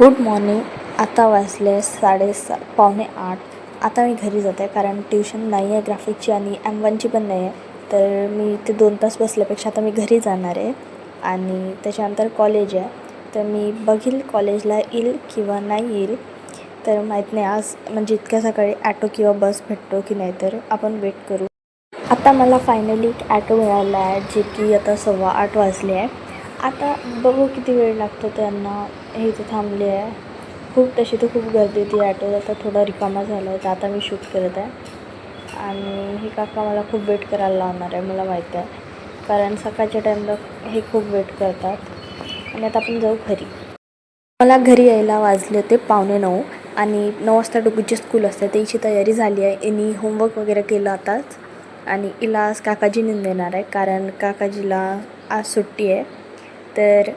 Good morning आता वाजले साडेसा पावणे आठ. आता मी घरी जाते कारण ट्युशन नाही आहे ग्राफिकची आणि एम वनची पण नाही आहे तर मी इथे दोन तास बसल्यापेक्षा आता मी घरी जाणार आहे. आणि त्याच्यानंतर कॉलेज आहे. तर मी बघील कॉलेजला येईल किंवा नाही येईल. तर माहीत नाही आज म्हणजे इतक्या सकाळी ॲटो किंवा बस भेटतो की नाही तर आपण वेट करू. आता मला फायनली एक ॲटो मिळाला आहे जे की आता सव्वा आठ वाजले आहे. आता बघू किती वेळ लागतो त्यांना हे इथे थांबले आहे. खूप तशी तर खूप गर्दी होती ॲटोत आता थोडा रिकामा झाला आहे तर आता मी शूट करत आहे. आणि हे काका मला खूप वेट करायला लावणार आहे मला माहीत आहे. कारण सकाळच्या टाईमला हे खूप वेट करतात. आणि आता आपण जाऊ घरी. मला घरी यायला वाजले होते पावणे नऊ. आणि नऊ वाजता डुगूची स्कूल असते. त्याची तयारी झाली आहे. यांनी होमवर्क वगैरे केलं आताच. आणि इलाज काकाजीने काकाजी देणार आहे. कारण काकाजीला आज सुट्टी आहे. तर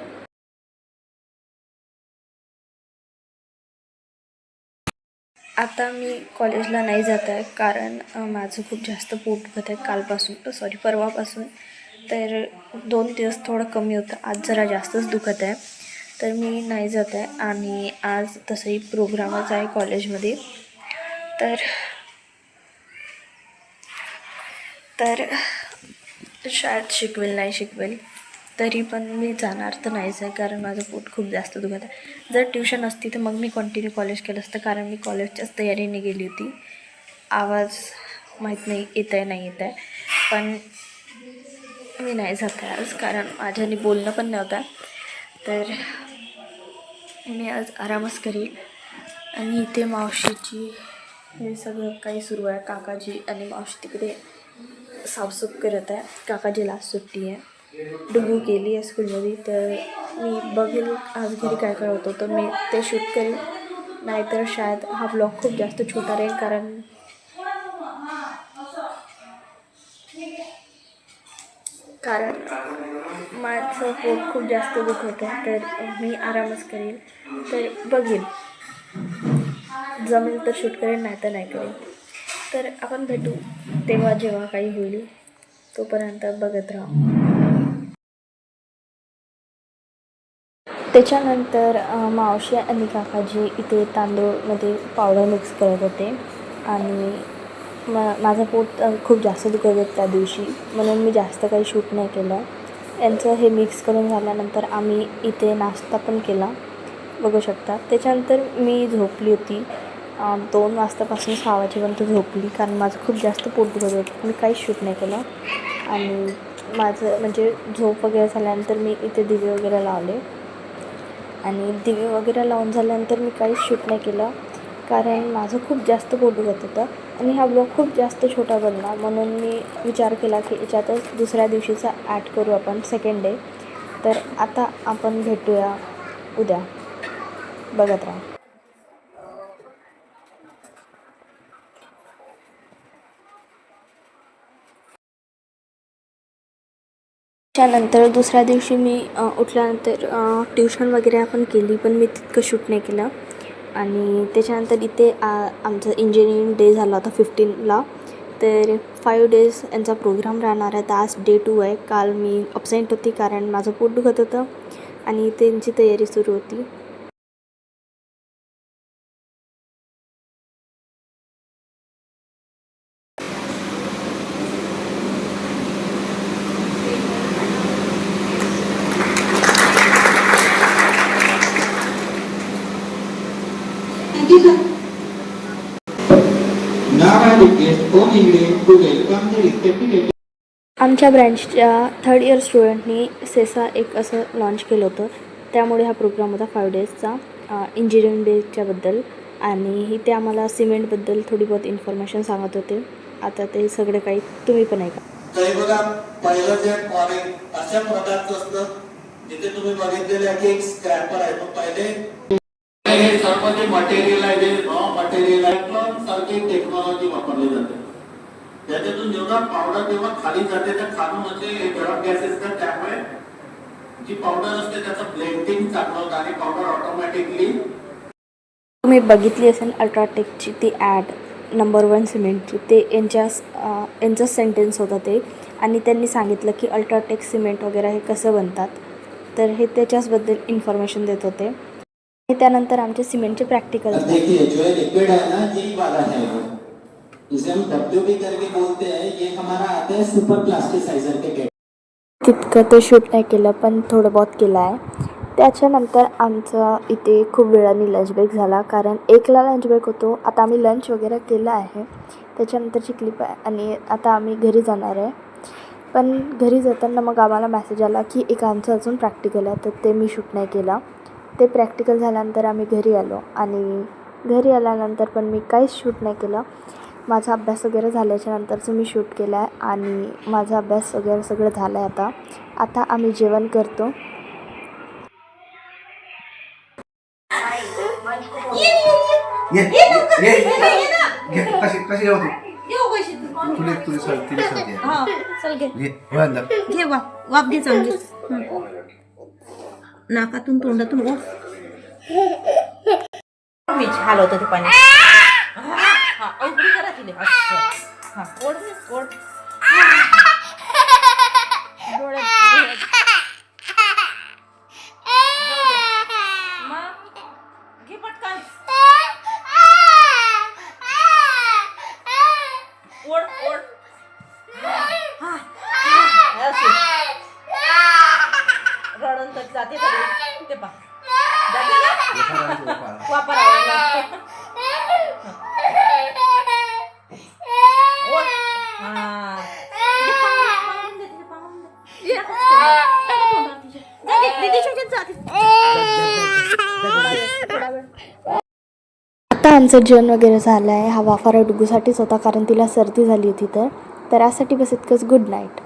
आता मी कॉलेजला नाही जात आहे कारण माझं खूप जास्त पोट दुखत आहे कालपासून. सॉरी परवापासून. तर दोन दिवस थोडं कमी होतं. आज जरा जास्तच दुखत आहे. तर मी नाही जात आहे. आणि आज तसंही प्रोग्रामच आहे कॉलेजमध्ये तर तर शाळेत शिकवेल नाही शिकवेल. तरी पण मी जाणार तर नाहीच आहे कारण माझं पोट खूप जास्त दुखत आहे. जर ट्युशन असती तर मग मी कंटिन्यू कॉलेज केलं असतं कारण मी कॉलेजच्याच तयारीने गेली होती. आवाज माहीत नाही येत आहे नाही येत आहे. पण मी नाही जात आहे आज कारण माझ्याने बोलणं पण नव्हतं. तर मी आज आरामच करील आणि इथे मावशीची हे सगळं काही सुरू आहे. काकाजी आणि मावशी तिकडे साफसूफ करत आहे. काकाजीला सुट्टी आहे. डुगू गेली आहे स्कूलमध्ये तर मी बघेल आज घरी काय काय होतं. तर मी ते शूट करेन नाहीतर शायद हा ब्लॉग खूप जास्त छोटा राहील कारण कारण माझं पोट खूप जास्त दुखत आहे तर मी आरामच करेल. तर बघेन जमेल तर शूट करेन नाही तर नाही करेन तर आपण भेटू. तेव्हा जेव्हा काही होईल तोपर्यंत बघत राहू. त्याच्यानंतर मावशी आणि काकाजी इथे तांदूळमध्ये पावडर मिक्स करत होते. आणि मा माझं पोट खूप जास्त दुखत होतं त्या दिवशी. म्हणून मी जास्त काही शूट नाही केलं. यांचं हे मिक्स करून झाल्यानंतर आम्ही इथे नाश्ता पण केला. बघू शकता. त्याच्यानंतर मी झोपली होती. दोन वाजतापासून सहा वाजेपर्यंत झोपली. कारण माझं खूप जास्त पोट दुखत होतं. मी काहीच शूट नाही केलं. आणि माझं म्हणजे झोप वगैरे झाल्यानंतर मी इथे दिवे वगैरे लावले. आणि दिवे वगैरे लावून झाल्यानंतर मी काहीच शूट नाही केलं. कारण माझं खूप जास्त पोट जात होतं. आणि हा ब्लॉग खूप जास्त छोटा बनला. म्हणून मी विचार केला की याच्यातच दुसऱ्या दिवशीचा ॲड करू आपण सेकंड डे तर आता आपण भेटूया उद्या. बघत राहा. त्यानंतर दुसऱ्या दिवशी मी उठल्यानंतर ट्युशन वगैरे आपण केली पण मी तितकं शूट नाही केलं. आणि त्याच्यानंतर इथे आ आमचं इंजिनिअरिंग डे झाला होता फिफ्टीनला तर फाईव्ह डेज यांचा प्रोग्राम राहणार आहे. तर आज डे टू आहे. काल मी अबसेंट होती कारण माझं पोट दुखत होतं. आणि त्यांची तयारी सुरू होती. आमच्या ब्रँचच्या थर्ड इयर स्टुडंटनी सेसा एक असं लॉन्च केलं होतं. त्यामुळे हा प्रोग्राम होता फाईव्ह डेजचा इंजिनिअरिंग डेच्याबद्दल आणि ते आम्हाला सिमेंटबद्दल थोडी बहुत इन्फॉर्मेशन सांगत होते. आता ते सगळे काही तुम्ही पण ऐका. बघा पहिलं जे मॉडेल अशा प्रकारचं असतं. जिथे तुम्ही बघितलेलं आहे की एक स्क्रॅपर आहे. पण पहिले हे सर्व जे मटेरियल आहे जे रॉ मटेरियल आहे पण सारखी टेक्नॉलॉजी वापरली जाते त्याच्यातून जेव्हा पावडर जेव्हा खाली जाते तर खालून असे गरम गॅसेस असतात त्यामुळे जी पावडर असते त्याचं ब्लेंडिंग चांगलं होतं आणि पावडर ऑटोमॅटिकली तुम्ही बघितली असेल अल्ट्राटेकची ती ॲड नंबर वन सिमेंटची. ते यांच्या यांचं सेंटेन्स होतं ते. आणि त्यांनी सांगितलं की अल्ट्राटेक सिमेंट वगैरे हे कसं बनतात. तर हे त्याच्याचबद्दल इन्फॉर्मेशन देत होते. त्यानंतर आमचे सिमेंटचे प्रॅक्टिकल जिसे हम डब्ल्यू करके बोलते हैं ये हमारा आता है सुपर प्लास्टिसाइजर के गेट तितकं ते शूट नाही केलं पण थोडं बहुत केलं आहे. त्याच्यानंतर आमचा इथे खूप वेळाने लंच ब्रेक झाला कारण एकला लंच ब्रेक होतो. आता आम्ही लंच वगैरे केलं आहे. त्याच्यानंतरची क्लिप आहे आणि आता आम्ही घरी जाणार आहे. पण घरी जाताना मग आम्हाला मेसेज आला की एक आमचं अजून प्रॅक्टिकल आहे तर ते मी शूट नाही केला. ते प्रॅक्टिकल झाल्यानंतर आम्ही घरी आलो आणि घरी आल्यानंतर पण मी काहीच शूट नाही केलं. माझा अभ्यास वगैरे झाल्याच्या नंतरचं मी शूट केला आहे आणि माझा अभ्यास वगैरे सगळं झालं आहे आता. आता आम्ही जेवण करतो. नाकातून तोंडातून मी हलवतो ते पाणी. हा उघडी करा तिने. हा ओढ ओढ. मग, घे पटकन. ओढ ओढ. आता आमचं जेवण वगैरे झालं आहे. हा वाफारा डुगूसाठीच होता कारण तिला सर्दी झाली होती तर. तर यासाठी बस इतकंच गुड नाईट